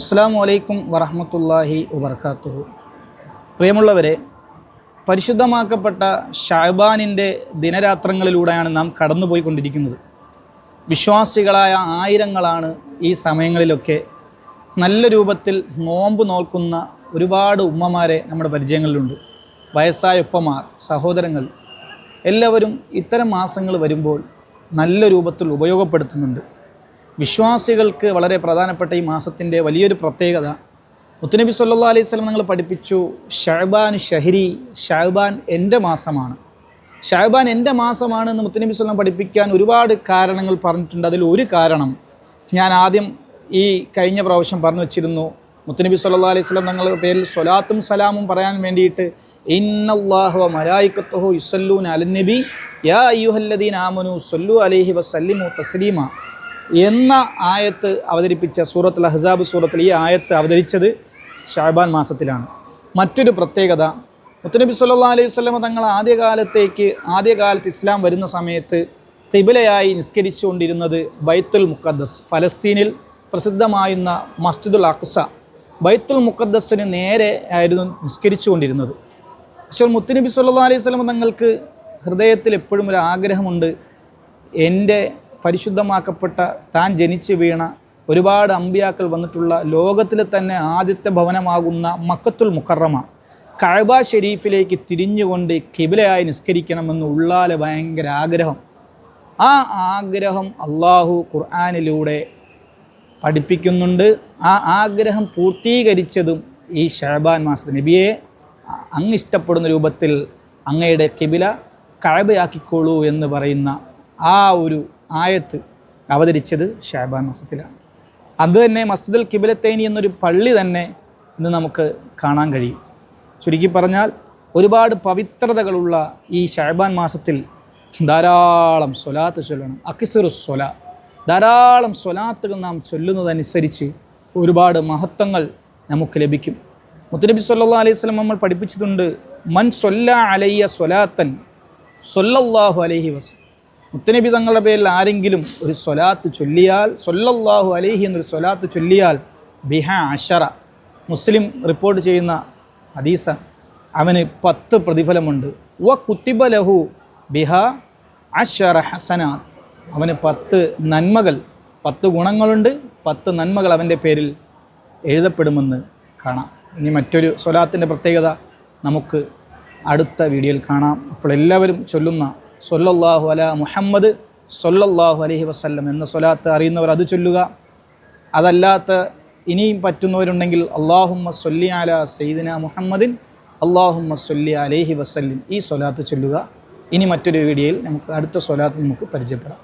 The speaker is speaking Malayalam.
അസ്സാം വലൈക്കും വറഹമത്തല്ലാഹി വബർക്കാത്തുഹു. പ്രിയമുള്ളവരെ പരിശുദ്ധമാക്കപ്പെട്ട ഷാബാനിന്റെ ദിനരാത്രങ്ങളിലൂടെയാണ് നാം കടന്നുപോയിക്കൊണ്ടിരിക്കുന്നത്. വിശ്വാസികളായ ആയിരങ്ങളാണ് ഈ സമയങ്ങളിലൊക്കെ നല്ല രൂപത്തിൽ നോമ്പ് നോക്കുന്ന ഒരുപാട് ഉമ്മമാരെ നമ്മുടെ പരിചയങ്ങളിലുണ്ട്. വയസ്സായ ഉപ്പമാർ സഹോദരങ്ങൾ എല്ലാവരും ഇത്തരം മാസങ്ങൾ വരുമ്പോൾ നല്ല രൂപത്തിൽ ഉപയോഗപ്പെടുത്തുന്നുണ്ട്. വിശ്വാസികൾക്ക് വളരെ പ്രധാനപ്പെട്ട ഈ മാസത്തിന്റെ വലിയൊരു പ്രത്യേകത. മുത്തുനബി സല്ലാ അലൈഹി സ്വലം നിങ്ങൾ പഠിപ്പിച്ചു ഷഹബാൻ ഷഹരി ഷഹബാൻ എന്റെ മാസമാണ്. ഷഹബാൻ എന്റെ മാസമാണ് എന്ന് മുത്തുനബി സ്വലം പഠിപ്പിക്കാൻ ഒരുപാട് കാരണങ്ങൾ പറഞ്ഞിട്ടുണ്ട്. അതിൽ ഒരു കാരണം ഞാൻ ആദ്യം ഈ കഴിഞ്ഞ പ്രാവശ്യം പറഞ്ഞു വച്ചിരുന്നു. മുത്തുനബി സല്ലാ അലൈഹി സ്വലം നിങ്ങളുടെ പേരിൽ സ്വലാത്തും സലാമും പറയാൻ വേണ്ടിയിട്ട് ഇന്നല്ലാഹു മലായിക്കത്തുഹു യുസല്ലൂൻ അലനബി യാ അയ്യുഹല്ലദീൻ ആമനു സല്ലു അലൈഹി വസല്ലിമു തസ്ലീമ. എന്ന ആയത്ത് അവതരിപ്പിച്ച സൂറത്തുൽ അഹ്സാബ് സൂറത്തിൽ ഈ ആയത്ത് അവതരിച്ചത് ഷാബാൻ മാസത്തിലാണ്. മറ്റൊരു പ്രത്യേകത മുത്തനബി സല്ലാ അലൈഹി വസ്ലമ തങ്ങൾ ആദ്യകാലത്തേക്ക് ആദ്യകാലത്ത് ഇസ്ലാം വരുന്ന സമയത്ത് തിബിലയായി നിസ്കരിച്ചുകൊണ്ടിരുന്നത് ബൈത്തുൽ മുക്കദ്ദസ് ഫലസ്തീനിൽ പ്രസിദ്ധമായിരുന്ന മസ്ജിദുൽ അക്സ. ബൈത്തുൽ മുക്കദ്ദസിന് നേരെ ആയിരുന്നു നിസ്കരിച്ചുകൊണ്ടിരുന്നത്. പക്ഷേ മുത്തനബി സല്ലാ അലൈഹി സ്വലമ തങ്ങൾക്ക് ഹൃദയത്തിൽ എപ്പോഴും ഒരു ആഗ്രഹമുണ്ട് എന്റെ പരിശുദ്ധമാക്കപ്പെട്ട താൻ ജനിച്ചു വീണ ഒരുപാട് അമ്പിയാക്കൾ വന്നിട്ടുള്ള ലോകത്തിലെ തന്നെ ആദ്യത്തെ ഭവനമാകുന്ന മക്കത്തുൽ മുക്കറമ. കഴബ ഷെരീഫിലേക്ക് തിരിഞ്ഞുകൊണ്ട് കിബിലയായി നിസ്കരിക്കണമെന്ന് ഉള്ളാലെ ഭയങ്കര ആഗ്രഹം. ആ ആഗ്രഹം അള്ളാഹു ഖുർആാനിലൂടെ പഠിപ്പിക്കുന്നുണ്ട്. ആ ആഗ്രഹം പൂർത്തീകരിച്ചതും ഈ ഷഹബാൻ മാസത്തിൽ നബിയെ അങ്ങ് ഇഷ്ടപ്പെടുന്ന രൂപത്തിൽ അങ്ങയുടെ കിബില കഴബയാക്കിക്കോളൂ എന്ന് പറയുന്ന ആ ഒരു ആയത്ത് അവതരിച്ചത് ഷാബാൻ മാസത്തിലാണ് അത് തന്നെ മസ്ജിദുൽ കിബിലത്തേനി എന്നൊരു പള്ളി തന്നെ ഇന്ന് നമുക്ക് കാണാൻ കഴിയും. ചുരുക്കി പറഞ്ഞാൽ ഒരുപാട് പവിത്രതകളുള്ള ഈ ഷാബാൻ മാസത്തിൽ ധാരാളം സ്വലാത്ത് ചൊല്ലണം. അക്കിസുറു സ്വല. ധാരാളം സ്വലാത്തുകൾ നാം ചൊല്ലുന്നതനുസരിച്ച് ഒരുപാട് മഹത്വങ്ങൾ നമുക്ക് ലഭിക്കും. മുത്തനബി സല്ലാ അലൈഹി സ്വലം നമ്മൾ പഠിപ്പിച്ചിട്ടുണ്ട് മൻ സൊല്ല അലയ്യ സ്വലാത്തൻ സൊല്ലാഹു അലൈഹി വസ്ലം മുത്തനബി തങ്ങളുടെ പേരിൽ ആരെങ്കിലും ഒരു സ്വലാത്ത് ചൊല്ലിയാൽ സൊല്ലല്ലാഹു അലൈഹി എന്നൊരു സ്വലാത്ത് ചൊല്ലിയാൽ ബിഹ അഷറ മുസ്ലിം റിപ്പോർട്ട് ചെയ്യുന്ന ഹദീസ. അവന് പത്ത് പ്രതിഫലമുണ്ട്. വ കുത്തിബ ലഹു ബിഹ അഷറ ഹസന. അവന് പത്ത് നന്മകൾ പത്ത് ഗുണങ്ങളുണ്ട് പത്ത് നന്മകൾ അവന്റെ പേരിൽ എഴുതപ്പെടുമെന്ന് കാണാം. ഇനി മറ്റൊരു സ്വലാത്തിന്റെ പ്രത്യേകത നമുക്ക് അടുത്ത വീഡിയോയിൽ കാണാം. അപ്പോൾ എല്ലാവരും ചൊല്ലുന്ന സൊല്ലല്ലാഹു അല മുഹമ്മദ് സൊല്ലാഹു അലഹി വസ്ല്ലം എന്ന സ്വലാത്ത് അറിയുന്നവർ അത് ചൊല്ലുക. അതല്ലാത്ത ഇനിയും പറ്റുന്നവരുണ്ടെങ്കിൽ അള്ളാഹുമ്മ സൊല്ലി അല സയ്യിദിന മുഹമ്മദിൻ അള്ളാഹുമ്മ സൊല്ലി അലൈഹി വസല്ലിം ഈ സ്വലാത്ത് ചൊല്ലുക. ഇനി മറ്റൊരു വീഡിയോയിൽ നമുക്ക് അടുത്ത സ്വലാത്ത് നമുക്ക് പരിചയപ്പെടാം.